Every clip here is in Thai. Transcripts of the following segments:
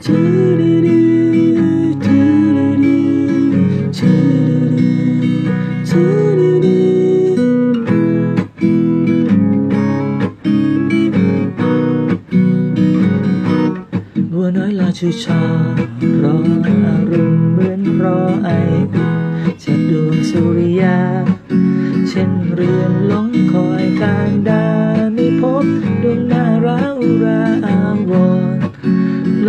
บัวน้อยลอยชูชอรออารมณ์เหมือนรอไออุ่นจากดวงสุริยา เช่นเรือนหลงคอยการดาไม่พบดวงหน้าร้าวราอาวร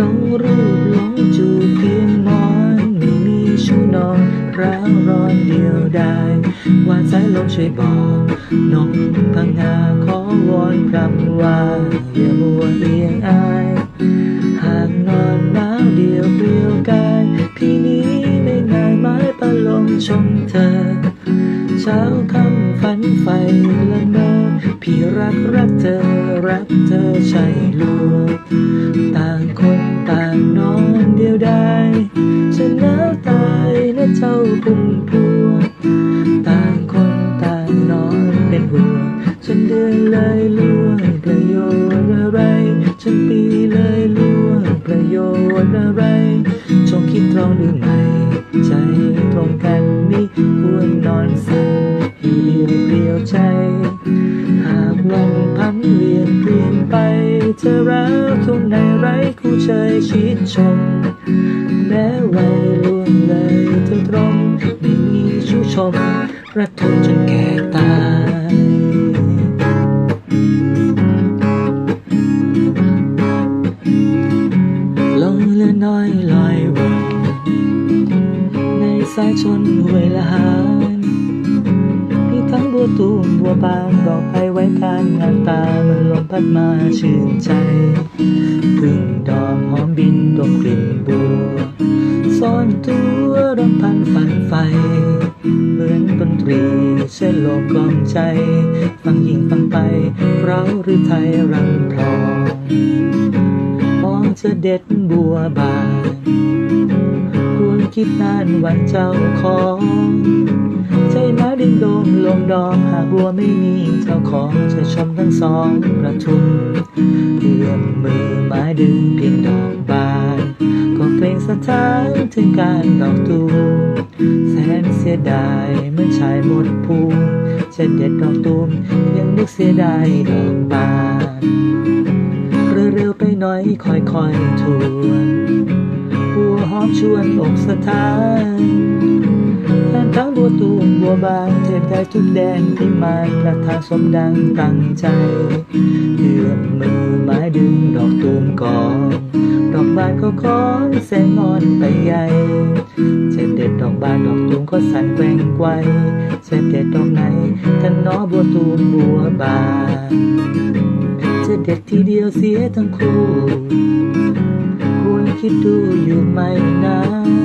ลงรูปหลงจูบเพียงมอนไม่มีชูนอนร้าวร้อนเดียวได้วานสายลมช่วยบอกนงพังงาขอวอนพรำว่าอย่ามัวเอียงอายหากนอนหนาวเดียวเปลี่ยวกายพี่นี้ไม่ง่ายไม้ประลมชมเธอเช้าคำฝันไฟละเมอพี่รักรักเธอรักเธอใช่ลวง พุ่มพวงต่างคนต่างนอนเป็นห่วงฉันเดือนเลยล่วงประโยชน์อะไร ฉันปีเลยล่วงประโยชน์อะไรจงคิดตรองดูไหมใจตรงกันมิควรนอนสั่นให้เดียวเปลี่ยวใจ หากวันพันเวียนเปลี่ยนไปเธอรักคงในไร้คู่เชยชิดชมแม้วัยล่ว ชมรักเธอจนแก่ตายลงเรือน้อยลอยวนในสายชนห้วยละหานมีทั้งบัวตูมบัวบานดอกไผ่ไว้การงานตาเมื่อลมพัดมาชื่นใจพึ่งดอกหอมบินดมกลิ่นบัวซ่อนตัวรำพันฝันไฟ มือนดนตรีเส้นโลกกลอมใจ ฟังยิ่งฟังไป เราหรือไทยรำพลองมองเธอเด็ดบัวบานควรคิดนานวันเจ้าของใจมาดินโดมลงดองหากบัวไม่มีเจ้าของจะชมทั้งสองประทุมเอื้อมมือไม้ดึงเพียงดอกบานก็ สะท้านถึงการดอกตูมแสนเสียดายเมื่อชายหมดภูมิจะเด็ดดอกตูมยังนึกเสียดายดอกบานเร็วๆไปหน่อยค่อยๆทวนหัวหอมชวนอกสถานแทนทั้งบัว ตัวบานเทพได้ทุกแดนที่มานประทานสมดังตั้งใจเอื้อมมือไม้ดึงดอกตูมก่อนดอกบานก็คอนแสงงอนไปใหญ่จะเด็ดดอกบานดอกตูมก็สั่นแกว่งไกวจะเด็ดดอกไหนท่านน้อบัวตูมบัวบานจะเด็ดทีเดียวเสียทั้งคู่ควรคิดดูอยู่ไหมนะ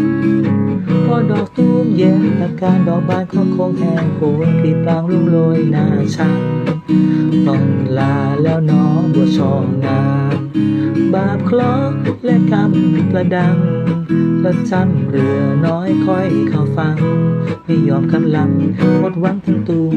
พอดอกตูมเย็นอาการดอกบานก็คงแห้งโหยกลีบางรุ่งโรยหน้าฉันต้องลาแล้วน้องบัวชองงามบาปคล้อและกรรมประดังประจำเรือน้อยค่อยเข้าฟัง ไม่ยอมกำลังหมดหวังทั้งตูม